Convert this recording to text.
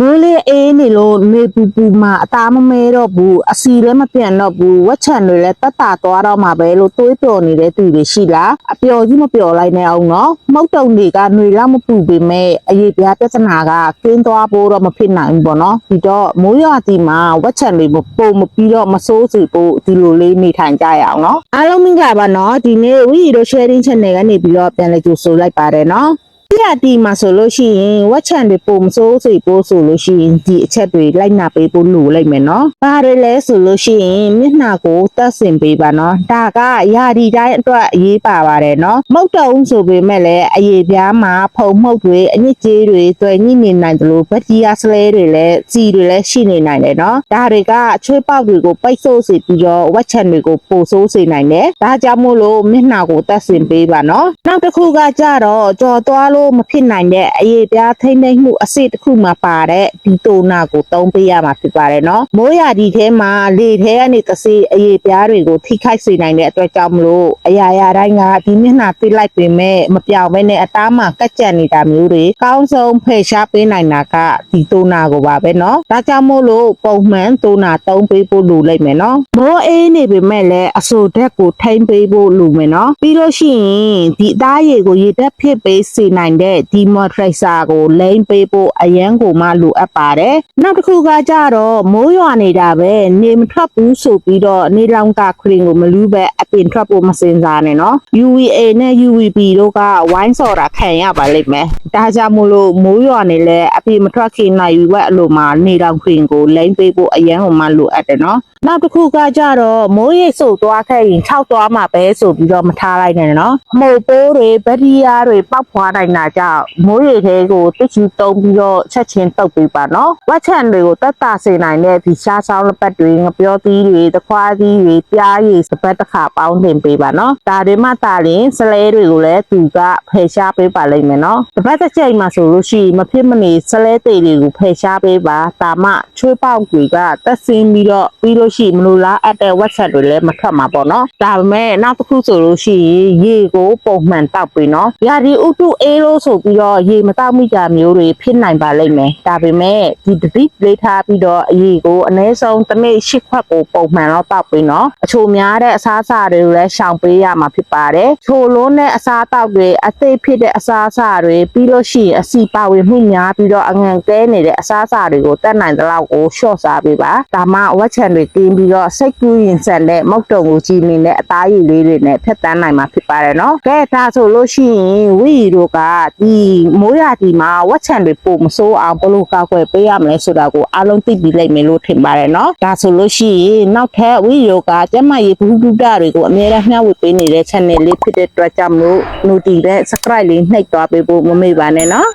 မိုးလေးအေးနေလို့နေပူပူမှာအသားမမဲတော့ဘူးအစီလည်းမပြန်တော့ဘူးဝက်ချန်တွေလည်းတက်တာသွားတော့မှာပဲလို့တွေးပျော်နေတဲ့သူတွေရှိလားအပျော်ကြီးမပျော်လိုက်နဲ့အောင်နော်မုတ်တုံတွေကຫນွေလောက်မပူပေမဲ့အရေးပြားပြဿနာကကင်းသွားဖို့တော့မဖြစ်နိုင်ဘူးပေါ့နော်ဒီတော့မိုးရွာတီမှာဝက်ချန်တွေမပုံမပြီးတော့မစိုးစီဖို့ဒီလိုလေးနေထိုင်ကြရအောင်နော်အားလုံးမင်္ဂလာပါနော်ဒီနေ့ဝီရီတို့ sharing channel ကနေပြီးတော့ပြန်လဲကြိုဆိုလိုက်ပါတယ်နော် ပြတီမှာဆိုလို့ရှိရင်ဝက်ချန်တွေပုံမစိုးစိတ်ပိုးဆိုလို့ရှိရင်ဒီအချက်တွေလိုက်နာပေးဖို့လိုလိုက်မယ်နော်။ဘာတွေလဲဆိုလို့ရှိရင်မျက်နှာကိုတက်ဆင်ပေးပါနော်။ဒါကယာဒီတိုင်းအတွက်အရေးပါပါတယ်နော်။မုတ်တုံဆိုပေမဲ့လည်းအရေးပြားမှာဖုံမှုတ်တွေအညစ်အကြေးတွေတွေ့ညှိနေနိုင်တယ်လို့ဘက်တီးယားဆလဲတွေလည်းစီတွေလည်းရှိနေနိုင်တယ်နော်။ဒါတွေကချွေးပေါက်တွေကိုပိတ်ဆို့စေပြီးတော့ဝက်ချန်တွေကိုပိုဆိုးစေနိုင်တယ်။ဒါကြောင့်မို့လို့မျက်နှာကိုတက်ဆင်ပေးပါနော်။နောက်တစ်ခုကကြတော့ကြော်သွားလို့မဖြစ်နိုင်တဲ့အရေးပြားထိမ့်သိမ့်မှုအစစ်တစ်ခုမှာပါတဲ့ဒီတိုနာကိုတုံးပေးရမှာဖြစ်ပါတယ်နော်။မိုးရာဒီထဲမှာလေထဲကနေတစေအရေးပြားတွေကိုထိခိုက်စေနိုင်တဲ့အတွက်ကြောင့်မလို့အရာရာတိုင်းကဒီမျက်နှာပြလိုက်ပေမဲ့မပြောင်းဘဲနဲ့အသားမှကတ်ကြက်နေတာမျိုးတွေကောင်းဆုံးဖယ်ရှားပေးနိုင်တာကဒီတိုနာကိုပါပဲနော်။ဒါကြောင့်မို့လို့ပုံမှန်တိုနာတုံးပေးဖို့လိုလိုက်မယ်နော်။မိုးအေးနေပေမဲ့လည်းအဆိုဓာတ်ကိုထိမ့်ပေးဖို့လိုမယ်နော်။ပြီးလို့ရှိရင်ဒီအသားရည်ကိုရေဓာတ်ဖြစ်ပေးစေနိုင်တဲ့ဒီမော်ထရိတ်ဆာကိုလိမ့်ပေးဖို့အရန်ကိုမှလိုအပ်ပါတယ်။နောက်တစ်ခုကကြတော့မိုးရွာနေတာပဲနေမထွက်ဘူးဆိုပြီးတော့နေလောင်ကခရင်ကိုမလူးပဲအပင်ထွက်ဖို့မစင်စားနဲ့နော်။ UVA နဲ့ UVB တို့ကဝိုင်းစော်တာခံရပါလိမ့်မယ်။ဒါကြောင့်မို့လို့မိုးရွာနေလဲအပင်မထွက်ခင်နိုင်ဝက်အလိုမှာနေလောင်ခရင်ကိုလိမ့်ပေးဖို့အရန်ကိုမှလိုအပ်တယ်နော်။နောက်တစ်ခုကကြတော့မိုးရိပ်စုပ်သွားခဲ့ရင်ခြောက်သွားမှာပဲဆိုပြီးတော့မထားလိုက်နဲ့နော်။မှုပ်ပိုးတွေဗက်တီးယားတွေပောက်ဖွာနိုင်တာကြောင့်မိုးရိပ်သေးကိုတစ်ချူတုံးပြီးတော့ချက်ချင်းတုပ်ပေးပါနော်။ဝက်ချန်တွေကိုတက်တာစေနိုင်တဲ့ဒီရှားဆောင်လက်ပတ်တွေငပြောသီးတွေသခွားသီးတွေပြားရည်စပတ်တစ်ခါပေါင်းတင်ပေးပါနော်။ဒါတွေမှတာရင်စလဲတွေကိုလည်းသူကဖယ်ရှားပေးပါလိမ့်မယ်နော်။တစ်ပတ်တစ်ချိန်မှာဆိုလို့ရှိရင်မဖြစ်မနေစလဲသေးတွေကိုဖယ်ရှားပေးပါ။ဒါမှချွေးပေါက်တွေကတက်ဆင်းပြီးတော့ပြီးလို့ရှိရင်မလို့လားအပ်တဲ့ website တွေလည်းမထွက်မှာပေါ့နော်ဒါပေမဲ့နောက်တစ်ခုဆိုလို့ရှိရင်ရေကိုပုံမှန်တောက်ပြီနော်ရာဒီဥတုအေးလို့ဆိုပြီးတော့ရေမတောက်မိကြမျိုးတွေဖြစ်နိုင်ပါလိမ့်မယ်ဒါပေမဲ့ဒီတတိလေးထားပြီးတော့အရေကိုအနည်းဆုံးတစ်နေ့၈ခွက်ကိုပုံမှန်တော့တောက်ပြီနော်အချိုများတဲ့အစားအစာတွေကိုလည်းရှောင်ပေးရမှာဖြစ်ပါတယ်ချိုလုံးတဲ့အစားအသောက်တွေအသိဖြစ်တဲ့အစားအစာတွေပြီးလို့ရှိရင်အစီပါဝင်မှုများပြီးတော့အငံကဲနေတဲ့အစားအစာတွေကိုတတ်နိုင်တဲ့လောက်ကိုရှော့စားပေးပါဒါမှဝက်ချန်တွေကင်းပြီးတော့စိတ်ကူးရင်ဆန်တဲ့မုတ်တုံကိုကြည်နေတဲ့အသားရည်လေးတွေနဲ့ဖြတ်တန်းနိုင်မှာဖြစ်ပါတယ်နော်ကဲဒါဆိုလို့ရှိရင်ဝီတို့ကဒီမိုးရာဒီမှာဝက်ချန်တွေပုံမစိုးအောင်ဘလို့ကောက်ွယ်ပေးရမလဲဆိုတာကိုအားလုံးသိပြီးလိုက်မယ်လို့ထင်ပါတယ်နော်ဒါဆိုလို့ရှိရင်နောက်ထပ်ဝီတို့ကကျမရေဘူးဒုဒတွေကိုအများအားမျှဝေပေးနေတဲ့ channel လေးဖြစ်တဲ့အတွက်ကြောင့်မလို့ notification နဲ့ subscribe လေးနှိပ်သွားပေးဖို့မမေ့ပါနဲ့နော်